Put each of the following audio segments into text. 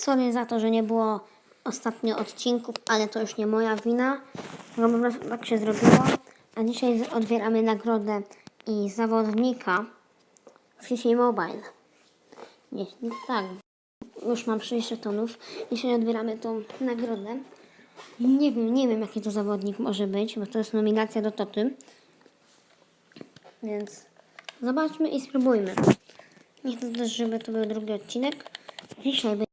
Sorry za to, że nie było ostatnio odcinków, ale to już nie moja wina. No po prostu tak się zrobiło. A dzisiaj odbieramy nagrodę i zawodnika w FIFA Mobile. Nie, nie tak. Już mam 6 żetonów. Dzisiaj odbieramy tą nagrodę. Nie wiem, nie wiem jaki to zawodnik może być, bo to jest nominacja do Toty. Więc zobaczmy i spróbujmy. Nie chcę też, żeby to był drugi odcinek. Dzisiaj będzie.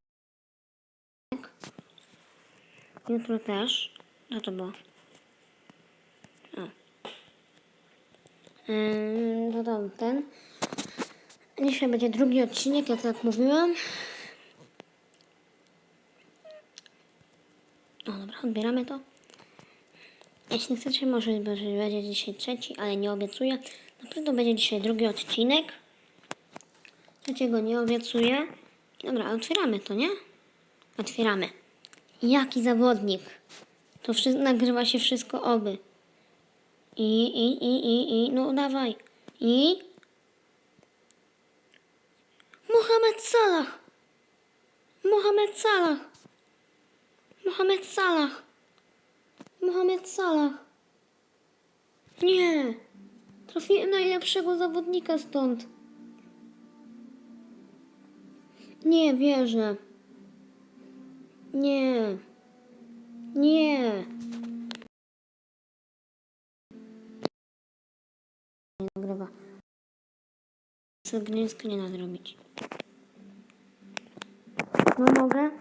Jutro też. Co to było? O. Ym, to tam ten. Dzisiaj będzie drugi odcinek, jak tak mówiłam. No dobra, odbieramy to. Jeśli chcecie, może będzie dzisiaj trzeci, ale nie obiecuję. Na pewno będzie dzisiaj drugi odcinek. Trzeciego nie obiecuję. Dobra, otwieramy to, nie? Otwieramy. Jaki zawodnik? To wszystko, nagrywa się wszystko oby. I, i, i, i, i, no dawaj. I? Mohamed Salah. Mohamed Salah. Mohamed Salah. Mohamed Salah. Nie. Trafiłem najlepszego zawodnika stąd. Nie wierzę. Nie. Nie. Nie nagrywa. Sobie screena zrobić. No mogę?